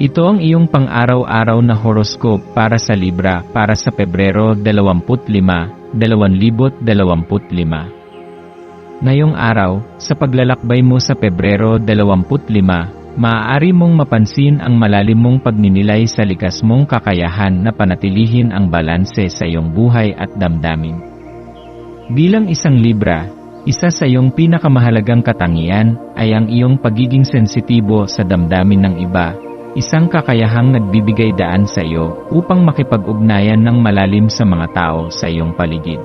Ito ang iyong pang-araw-araw na horoscope para sa Libra para sa Pebrero 25, 2025. Ngayong araw, sa paglalakbay mo sa Pebrero 25, maaari mong mapansin ang malalim mong pagninilay sa likas mong kakayahan na panatilihin ang balanse sa iyong buhay at damdamin. Bilang isang Libra, isa sa iyong pinakamahalagang katangian ay ang iyong pagiging sensitibo sa damdamin ng iba Isang kakayahang nagbibigay daan sa iyo upang makipag-ugnayan ng malalim sa mga tao sa iyong paligid.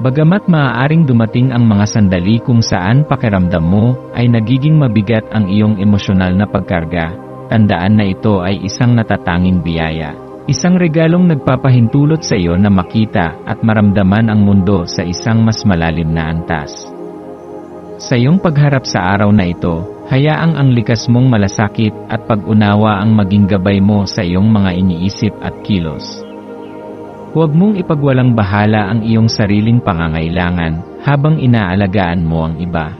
Bagamat maaaring dumating ang mga sandali kung saan pakiramdam mo ay nagiging mabigat ang iyong emosyonal na pagkarga, tandaan na ito ay isang natatanging biyaya. Isang regalong nagpapahintulot sa iyo na makita at maramdaman ang mundo sa isang mas malalim na antas. Sa iyong pagharap sa araw na ito, Hayaang ang likas mong malasakit at pag-unawa ang maging gabay mo sa iyong mga iniisip at kilos. Huwag mong ipagwalang bahala ang iyong sariling pangangailangan habang inaalagaan mo ang iba.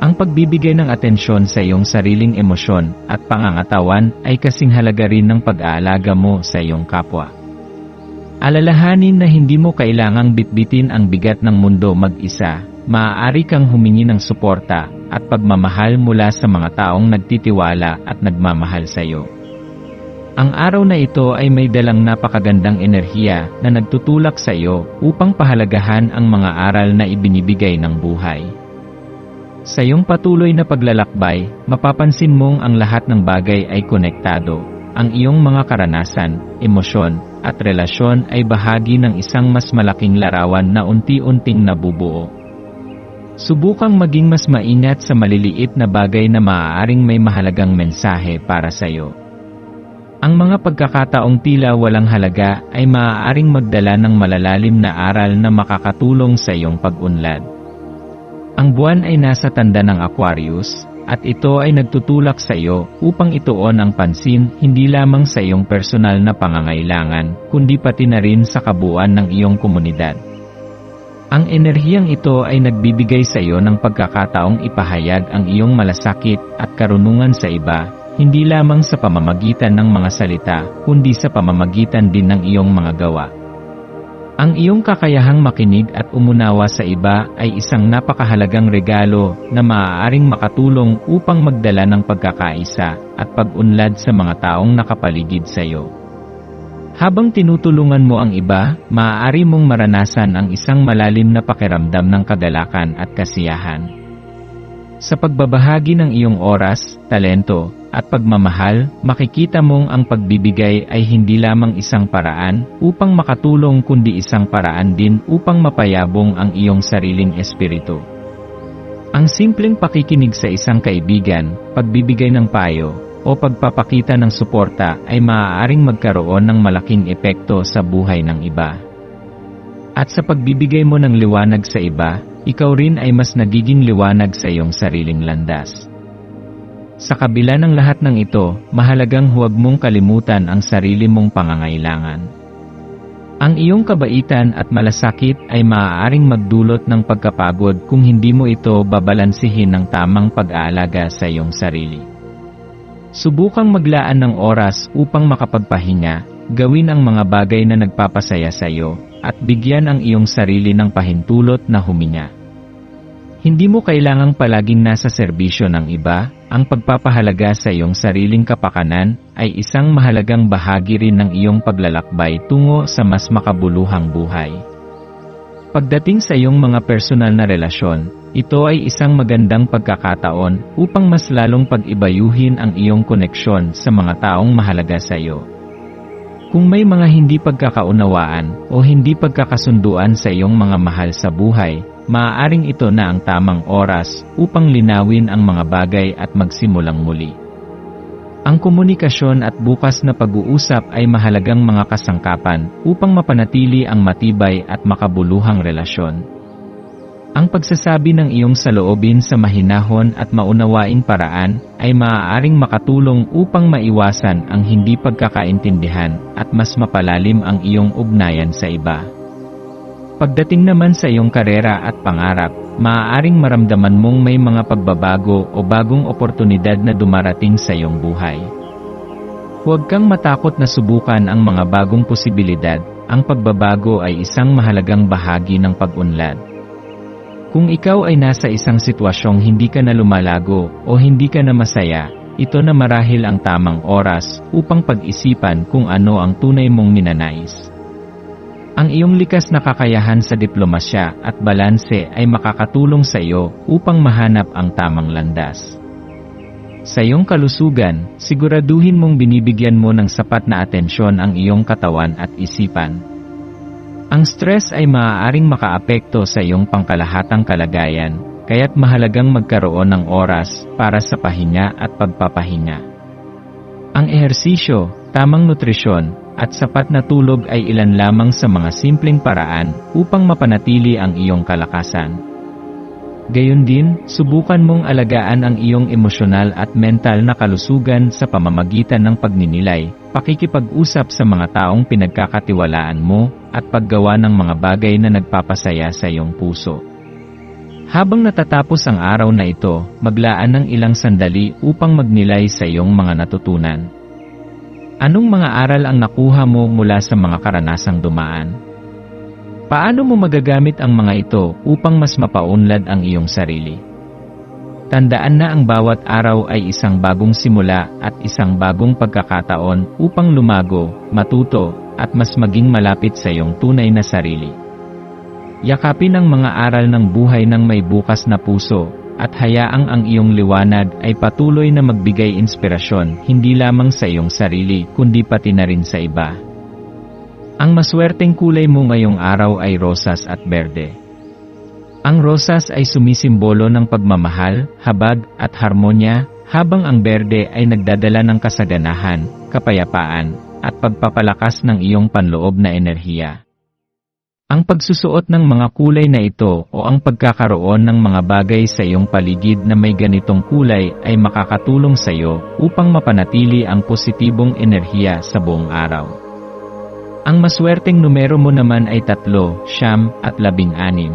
Ang pagbibigay ng atensyon sa iyong sariling emosyon at pangangatawan ay kasing halaga rin ng pag-aalaga mo sa iyong kapwa. Alalahanin na hindi mo kailangang bitbitin ang bigat ng mundo mag-isa, maaari kang humingi ng suporta at pagmamahal mula sa mga taong nagtitiwala at nagmamahal sa iyo. Ang araw na ito ay may dalang napakagandang enerhiya na nagtutulak sa iyo upang pahalagahan ang mga aral na ibinibigay ng buhay. Sa iyong patuloy na paglalakbay, mapapansin mong ang lahat ng bagay ay konektado. Ang iyong mga karanasan, emosyon, at relasyon ay bahagi ng isang mas malaking larawan na unti-unting nabubuo. Subukang maging mas maingat sa maliliit na bagay na maaaring may mahalagang mensahe para sa iyo. Ang mga pagkakataong tila walang halaga ay maaaring magdala ng malalalim na aral na makakatulong sa iyong pag-unlad. Ang buwan ay nasa tanda ng Aquarius, at ito ay nagtutulak sa iyo upang ituon ang pansin hindi lamang sa iyong personal na pangangailangan, kundi pati na rin sa kabuuan ng iyong komunidad. Ang enerhiyang ito ay nagbibigay sa iyo ng pagkakataong ipahayag ang iyong malasakit at karunungan sa iba, hindi lamang sa pamamagitan ng mga salita, kundi sa pamamagitan din ng iyong mga gawa. Ang iyong kakayahang makinig at umunawa sa iba ay isang napakahalagang regalo na maaaring makatulong upang magdala ng pagkakaisa at pag-unlad sa mga taong nakapaligid sa iyo. Habang tinutulungan mo ang iba, maaari mong maranasan ang isang malalim na pakiramdam ng kagalakan at kasiyahan. Sa pagbabahagi ng iyong oras, talento, at pagmamahal, makikita mong ang pagbibigay ay hindi lamang isang paraan upang makatulong kundi isang paraan din upang mapayabong ang iyong sariling espiritu. Ang simpleng pakikinig sa isang kaibigan, pagbibigay ng payo, o pagpapakita ng suporta ay maaaring magkaroon ng malaking epekto sa buhay ng iba. At sa pagbibigay mo ng liwanag sa iba, ikaw rin ay mas nagiging liwanag sa iyong sariling landas. Sa kabila ng lahat ng ito, mahalagang huwag mong kalimutan ang sarili mong pangangailangan. Ang iyong kabaitan at malasakit ay maaaring magdulot ng pagkapagod kung hindi mo ito babalansihin ng tamang pag-aalaga sa iyong sarili. Subukang maglaan ng oras upang makapagpahinga, gawin ang mga bagay na nagpapasaya sa iyo, at bigyan ang iyong sarili ng pahintulot na huminga. Hindi mo kailangang palaging nasa serbisyo ng iba, ang pagpapahalaga sa iyong sariling kapakanan ay isang mahalagang bahagi rin ng iyong paglalakbay tungo sa mas makabuluhang buhay. Pagdating sa iyong mga personal na relasyon, ito ay isang magandang pagkakataon upang mas lalong pag-ibayuhin ang iyong koneksyon sa mga taong mahalaga sa iyo. Kung may mga hindi pagkakaunawaan o hindi pagkakasunduan sa iyong mga mahal sa buhay, maaaring ito na ang tamang oras upang linawin ang mga bagay at magsimulang muli. Ang komunikasyon at bukas na pag-uusap ay mahalagang mga kasangkapan upang mapanatili ang matibay at makabuluhang relasyon. Ang pagsasabi ng iyong saloobin sa mahinahon at maunawaing paraan ay maaaring makatulong upang maiwasan ang hindi pagkakaintindihan at mas mapalalim ang iyong ugnayan sa iba. Pagdating naman sa iyong karera at pangarap, maaaring maramdaman mong may mga pagbabago o bagong oportunidad na dumarating sa iyong buhay. Huwag kang matakot na subukan ang mga bagong posibilidad, ang pagbabago ay isang mahalagang bahagi ng pag-unlad. Kung ikaw ay nasa isang sitwasyong hindi ka na lumalago o hindi ka na masaya, ito na marahil ang tamang oras upang pag-isipan kung ano ang tunay mong ninanais. Ang iyong likas na kakayahan sa diplomasya at balanse ay makakatulong sa iyo upang mahanap ang tamang landas. Sa iyong kalusugan, siguraduhin mong binibigyan mo ng sapat na atensyon ang iyong katawan at isipan. Ang stress ay maaaring makaapekto sa iyong pangkalahatang kalagayan, kaya't mahalagang magkaroon ng oras para sa pahinga at pagpapahinga. Ang ehersisyo, tamang nutrisyon, at sapat na tulog ay ilan lamang sa mga simpleng paraan upang mapanatili ang iyong kalakasan. Gayon din, subukan mong alagaan ang iyong emosyonal at mental na kalusugan sa pamamagitan ng pagninilay, pakikipag-usap sa mga taong pinagkakatiwalaan mo, at paggawa ng mga bagay na nagpapasaya sa iyong puso. Habang natatapos ang araw na ito, maglaan ng ilang sandali upang magnilay sa iyong mga natutunan. Anong mga aral ang nakuha mo mula sa mga karanasang dumaan? Paano mo magagamit ang mga ito upang mas mapaunlad ang iyong sarili? Tandaan na ang bawat araw ay isang bagong simula at isang bagong pagkakataon upang lumago, matuto, at mas maging malapit sa iyong tunay na sarili. Yakapin ang mga aral ng buhay ng may bukas na puso at hayaang ang iyong liwanag ay patuloy na magbigay inspirasyon hindi lamang sa iyong sarili kundi pati na rin sa iba. Ang maswerteng kulay mo ngayong araw ay rosas at berde. Ang rosas ay sumisimbolo ng pagmamahal, habag at harmonya, habang ang berde ay nagdadala ng kasaganahan, kapayapaan, at pagpapalakas ng iyong panloob na enerhiya. Ang pagsusuot ng mga kulay na ito o ang pagkakaroon ng mga bagay sa iyong paligid na may ganitong kulay ay makakatulong sa iyo upang mapanatili ang positibong enerhiya sa buong araw. Ang maswerteng numero mo naman ay tatlo, siyam, at labing anim.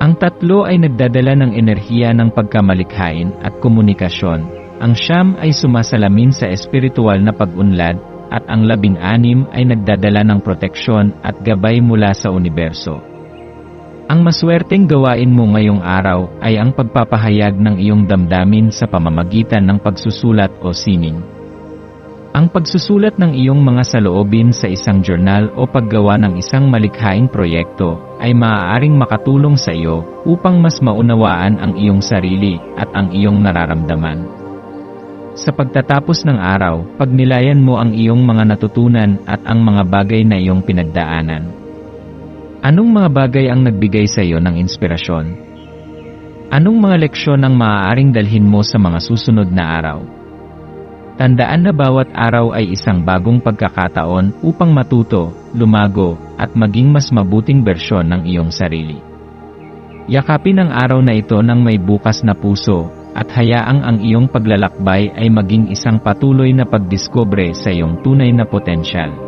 Ang tatlo ay nagdadala ng enerhiya ng pagkamalikhain at komunikasyon. Ang siyam ay sumasalamin sa espiritual na pag-unlad at ang labing-anim ay nagdadala ng proteksyon at gabay mula sa universo. Ang maswerteng gawain mo ngayong araw ay ang pagpapahayag ng iyong damdamin sa pamamagitan ng pagsusulat o sining. Ang pagsusulat ng iyong mga saloobin sa isang journal o paggawa ng isang malikhaing proyekto ay maaaring makatulong sa iyo upang mas maunawaan ang iyong sarili at ang iyong nararamdaman. Sa pagtatapos ng araw, pagnilayan mo ang iyong mga natutunan at ang mga bagay na iyong pinagdaanan. Anong mga bagay ang nagbigay sa iyo ng inspirasyon? Anong mga leksyon ang maaaring dalhin mo sa mga susunod na araw? Tandaan na bawat araw ay isang bagong pagkakataon upang matuto, lumago, at maging mas mabuting bersyon ng iyong sarili. Yakapin ang araw na ito ng may bukas na puso at hayaang ang iyong paglalakbay ay maging isang patuloy na pagdiskobre sa iyong tunay na potensyal.